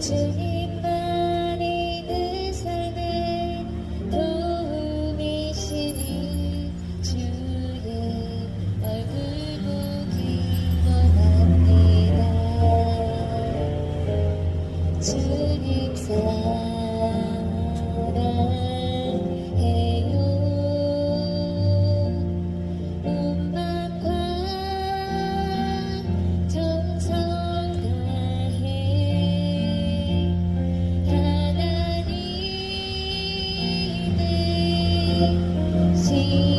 주님만이 그 내 삶의 도움이시니 주의 얼굴 보기 원합니다. see.